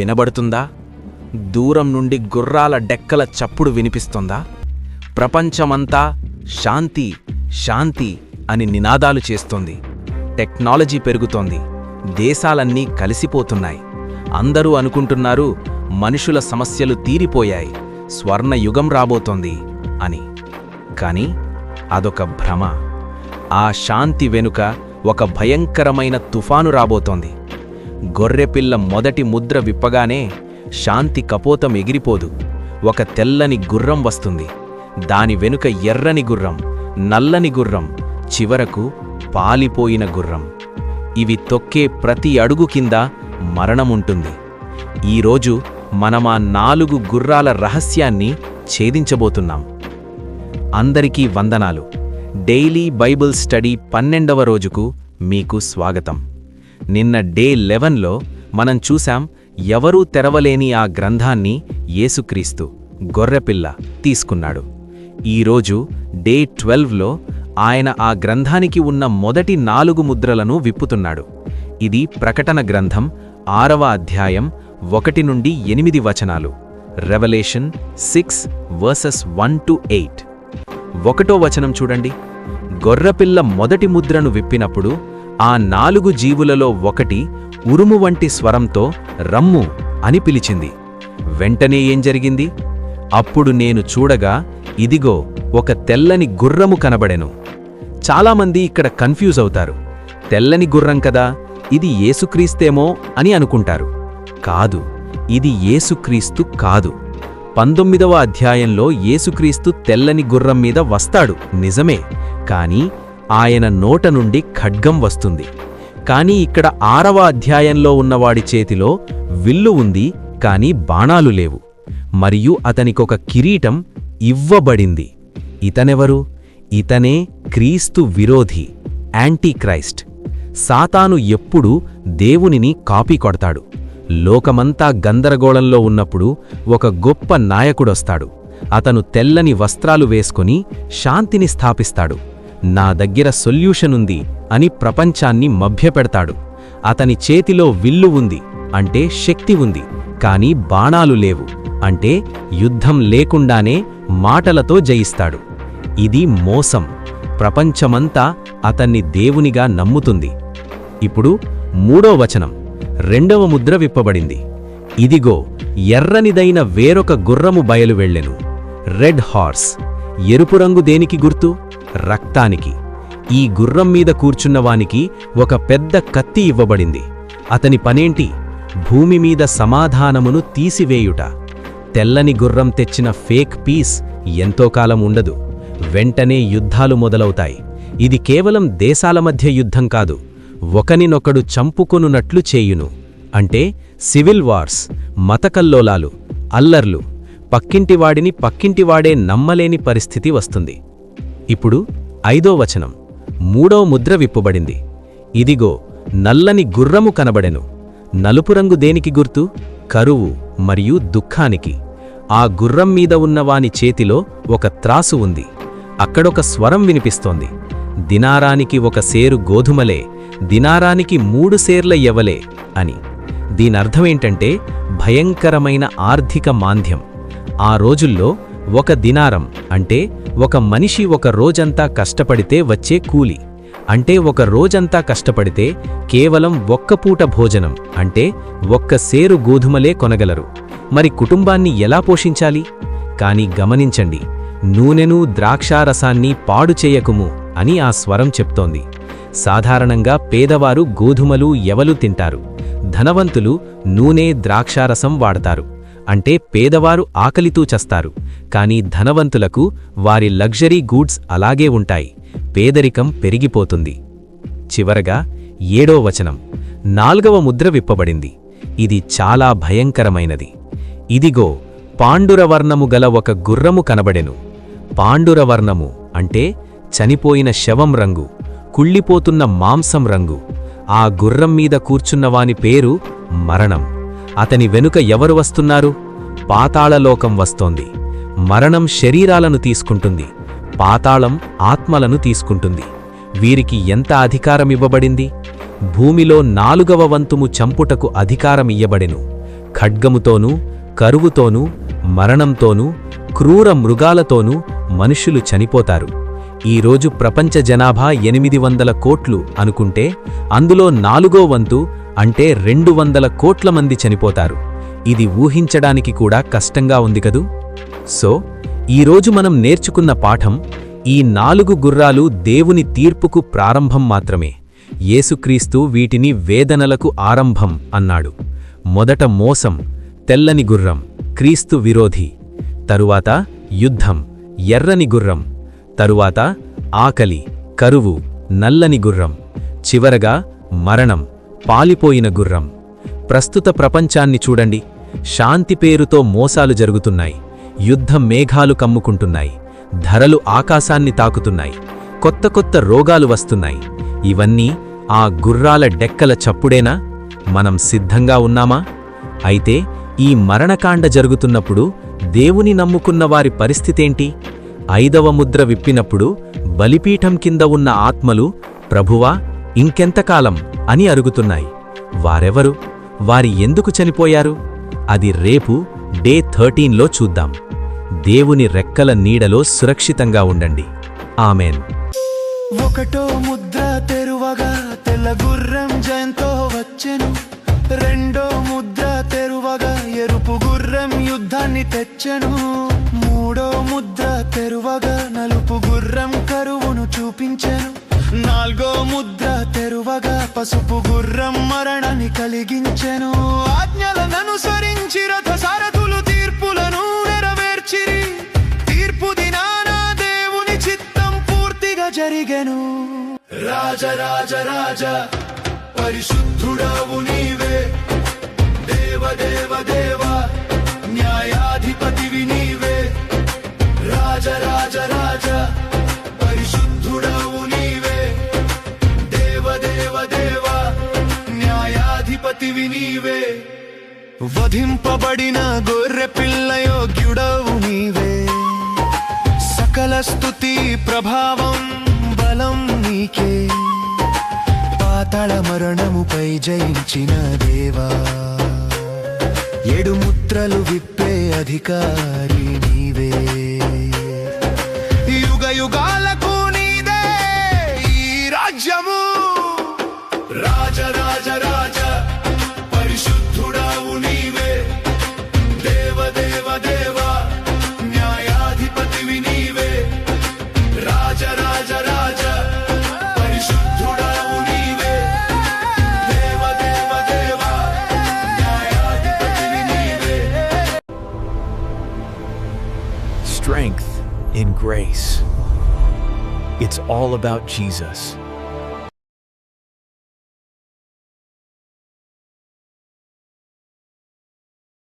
వినబడుతుందా? దూరం నుండి గుర్రాల డెక్కల చప్పుడు వినిపిస్తోందా? ప్రపంచమంతా శాంతి శాంతి అని నినాదాలు చేస్తోంది. టెక్నాలజీ పెరుగుతోంది. దేశాలన్నీ కలిసిపోతున్నాయి. అందరూ అనుకుంటున్నారు మనుషుల సమస్యలు తీరిపోయాయి. స్వర్ణయుగం రాబోతోంది అని. కాని అదొక భ్రమ. ఆ శాంతి వెనుక ఒక భయంకరమైన తుఫాను రాబోతోంది. గొర్రెపిల్ల మొదటి ముద్ర విప్పగానే శాంతి కపోతం ఎగిరిపోదు. ఒక తెల్లని గుర్రం వస్తుంది. దాని వెనుక ఎర్రని గుర్రం నల్లని గుర్రం చివరకు పాలిపోయిన గుర్రం. ఇవి తొక్కే ప్రతి అడుగు కింద మరణముంటుంది. ఈరోజు మనమా నాలుగు గుర్రాల రహస్యాన్ని ఛేదించబోతున్నాం. అందరికీ వందనాలు. డైలీ బైబిల్ స్టడీ పన్నెండవ రోజుకు మీకు స్వాగతం. నిన్న డే లెవెన్లో మనం చూశాం ఎవరూ తెరవలేని ఆ గ్రంథాన్ని యేసుక్రీస్తు గొర్రెపిల్ల తీసుకున్నాడు. ఈరోజు డే ట్వెల్వ్లో ఆయన ఆ గ్రంథానికి ఉన్న మొదటి నాలుగు ముద్రలను విప్పుతున్నాడు. ఇది ప్రకటన గ్రంథం ఆరవ అధ్యాయం ఒకటి నుండి ఎనిమిది వచనాలు. Revelation six verses one to eight ఒకటో వచనం చూడండి. గొర్రపిల్ల మొదటి ముద్రను విప్పినప్పుడు ఆ నాలుగు జీవులలో ఒకటి ఉరుము వంటి స్వరంతో రమ్ము అని పిలిచింది. వెంటనే ఏం జరిగింది? అప్పుడు నేను చూడగా ఇదిగో ఒక తెల్లని గుర్రము కనబడెను. చాలామంది ఇక్కడ కన్ఫ్యూజ్ అవుతారు. తెల్లని గుర్రం కదా ఇది ఏసుక్రీస్తేమో అని అనుకుంటారు. కాదు ఇది ఏసుక్రీస్తు కాదు. పంతొమ్మిదవ అధ్యాయంలో ఏసుక్రీస్తు తెల్లని గుర్రం మీద వస్తాడు నిజమే. కానీ ఆయన నోట నుండి ఖడ్గం వస్తుంది. కాని ఇక్కడ ఆరవ అధ్యాయంలో ఉన్నవాడి చేతిలో విల్లు ఉంది కాని బాణాలు లేవు. మరియు అతనికొక కిరీటం ఇవ్వబడింది. ఇతనెవరు? ఇతనే క్రీస్తు విరోధి యాంటీక్రైస్ట్. సాతాను ఎప్పుడూ దేవునిని కాపీ కొడతాడు. లోకమంతా గందరగోళంలో ఉన్నప్పుడు ఒక గొప్ప నాయకుడొస్తాడు. అతను తెల్లని వస్త్రాలు వేసుకుని శాంతిని స్థాపిస్తాడు. నా దగ్గర సొల్యూషనుంది అని ప్రపంచాన్ని మభ్యపెడతాడు. అతని చేతిలో విల్లు ఉంది అంటే శక్తి ఉంది కాని బాణాలు లేవు అంటే యుద్ధం లేకుండానే మాటలతో జయిస్తాడు. ఇది మోసం. ప్రపంచమంతా అతన్ని దేవునిగా నమ్ముతుంది. ఇప్పుడు మూడో వచనం రెండవ ముద్ర విప్పబడింది. ఇదిగో ఎర్రనిదైన వేరొక గుర్రము బయలు వెళ్ళెను. Red horse. ఎరుపు రంగు దేనికి గుర్తు? రక్తానికి. ఈ గుర్రం మీద కూర్చున్నవానికి ఒక పెద్ద కత్తి ఇవ్వబడింది. అతని పనేంటి? భూమి మీద సమాధానమును తీసివేయుట. తెల్లని గుర్రం తెచ్చిన ఫేక్ పీస్ ఎంతో కాలం ఉండదు. వెంటనే యుద్ధాలు మొదలవుతాయి. ఇది కేవలం దేశాల మధ్య యుద్ధం కాదు. ఒకనినొకడు చంపుకొనున్నట్లు చేయును. అంటే సివిల్ వార్స్ మతకల్లోలాలు అల్లర్లు. పక్కింటివాడిని పక్కింటివాడే నమ్మలేని పరిస్థితి వస్తుంది. ఇప్పుడు ఐదో వచనం. మూడో ముద్ర విప్పుబడింది. ఇదిగో నల్లని గుర్రము కనబడెను. నలుపు రంగు దేనికి గుర్తు? కరువు మరియు దుఃఖానికి. ఆ గుర్రం మీద ఉన్నవాని చేతిలో ఒక త్రాసు ఉంది. అక్కడొక స్వరం వినిపిస్తోంది. దినారానికి ఒక సేరు గోధుమలే దినారానికి మూడు సేర్ల ఎవలే అని. దీనర్థమేంటంటే భయంకరమైన ఆర్థిక మాంద్యం. ఆ రోజుల్లో ఒక దినారం అంటే ఒక మనిషి ఒక రోజంతా కష్టపడితే వచ్చే కూలి. అంటే ఒక రోజంతా కష్టపడితే కేవలం ఒక్క పూట భోజనం అంటే ఒక్క సేరు గోధుమలే కొనగలరు. మరి కుటుంబాన్ని ఎలా పోషించాలి? కాని గమనించండి నూనెను ద్రాక్షారసాన్ని పాడు చేయకుము అని ఆ స్వరం చెప్తోంది. సాధారణంగా పేదవారు గోధుమలు ఎవలు తింటారు. ధనవంతులు నూనె ద్రాక్షారసం వాడతారు. అంటే పేదవారు ఆకలితూ చస్తారు. కాని ధనవంతులకు వారి లగ్జరీ గూడ్స్ అలాగే ఉంటాయి. పేదరికం పెరిగిపోతుంది. చివరగా ఏడో వచనం. నాల్గవ ముద్ర విప్పబడింది. ఇది చాలా భయంకరమైనది. ఇదిగో పాండురవర్ణము గల ఒక గుర్రము కనబడెను. పాండురవర్ణము అంటే చనిపోయిన శవం రంగు కుళ్ళిపోతున్న మాంసం రంగు. ఆ గుర్రం మీద కూర్చున్నవాని పేరు మరణం. అతని వెనుక ఎవరు వస్తున్నారు? పాతాళలోకం వస్తోంది. మరణం శరీరాలను తీసుకుంటుంది. పాతాళం ఆత్మలను తీసుకుంటుంది. వీరికి ఎంత అధికారమివ్వబడింది భూమిలో నాలుగవ వంతుము చంపుటకు అధికారమియ్యబడెను ఖడ్గముతోనూ కరువుతోనూ మరణంతోనూ క్రూర మృగాలతోనూ మనుషులు చనిపోతారు. ఈరోజు ప్రపంచ జనాభా ఎనిమిది వందల కోట్లు అనుకుంటే అందులో నాలుగో వంతు అంటే రెండు వందల కోట్ల మంది చనిపోతారు. ఇది ఊహించడానికి కూడా కష్టంగా ఉంది కదూ? సో ఈరోజు మనం నేర్చుకున్న పాఠం ఈ నాలుగు గుర్రాలు దేవుని తీర్పుకు ప్రారంభం మాత్రమే. యేసుక్రీస్తు వీటిని వేదనలకు ఆరంభం అన్నాడు. మొదట మోసం తెల్లని గుర్రం క్రీస్తు విరోధి. తరువాత యుద్ధం ఎర్రని గుర్రం. తరువాత ఆకలి కరువు నల్లని గుర్రం. చివరగా మరణం. పాలిపోయిన గుర్రం. ప్రస్తుత ప్రపంచాన్ని చూడండి. శాంతి పేరుతో మోసాలు జరుగుతున్నాయి. యుద్ధం మేఘాలు కమ్ముకుంటున్నాయి. ధరలు ఆకాశాన్ని తాకుతున్నాయి. కొత్త కొత్త రోగాలు వస్తున్నాయి. ఇవన్నీ ఆ గుర్రాల డెక్కల చప్పుడేనా? మనం సిద్ధంగా ఉన్నామా? అయితే ఈ మరణకాండ జరుగుతున్నప్పుడు దేవుని నమ్ముకున్న వారి పరిస్థితేంటి? ఐదవ ముద్ర విప్పినప్పుడు బలిపీఠం కింద ఉన్న ఆత్మలు ప్రభువా ఇంకెంతకాలం అని అరుగుతున్నాయి వారెవరు? వారి ఎందుకు చనిపోయారు? అది రేపు డే థర్టీన్లో చూద్దాం. దేవుని రెక్కల నీడలో సురక్షితంగా ఉండండి. ఆమెన్. ఒకటో ముద్ర తెరువగా తెల్ల గుర్రం జయంతో వచ్చెను. రెండో ముద్ర తెరువగా ఎరుపు గుర్రం యుద్ధాన్ని తెచ్చెను. మూడో ముద్ర తెరువగా నలుపు గుర్రం కరువును చూపించెను. నాలుగో ముద్ర తెరువగా పసుపు గుర్రం మరణాన్ని కలిగించెను. ఆజ్ఞలను అనుసరించి రథ సారథులు తీర్పులను నెరవేర్చిరి. తీర్పు దినాన దేవుని చిత్తం పూర్తిగా జరిగెను. రాజ రాజ రాజ పరిశుద్ధుడావు నీవే. నీవే. వధింపబడిన గొర్రె పిల్ల యోగ్యుడవు నీవే. సకల స్థుతి ప్రభావం బలం నీకే. పాతాళ మరణముపై జయించిన దేవా. ఏడు ముద్రలు విప్పే అధికారి నీవే. Strength in grace. It's all about Jesus.